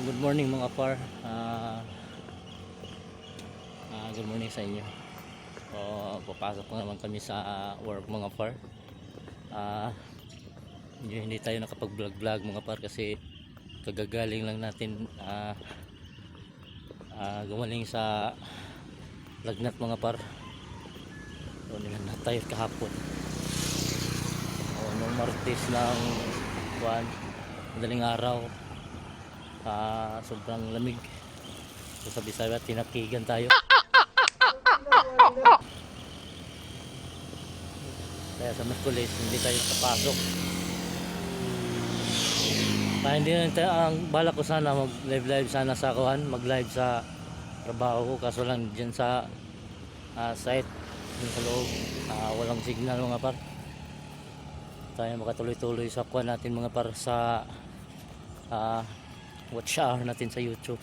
good morning mga par. Ah, ah, good morning sa inyo. So, papasok na naman kami sa work mga par. Ah, hindi, tayo nakapag-vlog-vlog mga par kasi kagagaling lang natin ah, ah, gumaling sa lagnat mga par. So, nilagnat tayo kahapon. O, nung Martes ng buwan, madaling araw, ah sobrang lamig. So sa Bisaya tinakigan tayo. Kaya sa Merkulis hindi tayo nakapasok. Kaya hindi na tayo ang balak ko sana mag live live sana sa kuhan mag live sa trabaho ko kaso lang dyan sa ah, site dyan sa loob. Ah, walang signal mga par. Tayo makatuloy-tuloy sa kuhan natin mga par sa ah, watch hour natin sa YouTube.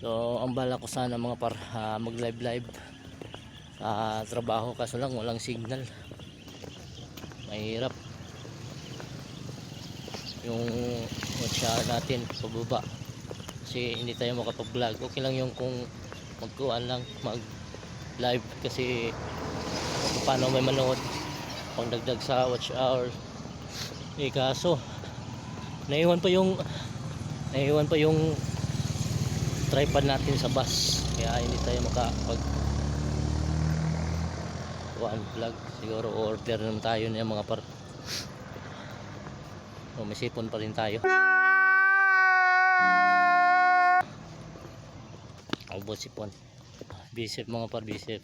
So, ang bala ko sana mga par ah, mag live live sa trabaho kaso lang walang signal. Mahirap. Yung watch hour natin pababa. Kasi hindi tayo makapag-vlog. Okay lang yung kung magkuhan lang mag live kasi paano may manood pangdagdag sa watch hour. Eh kaso naiwan pa yung naiwan pa yung tripod natin sa bus. Kaya hindi tayo makapag one vlog siguro order naman tayo na mga par. O may sipon pa rin tayo. Ubos sipon. Bisip mga par bisip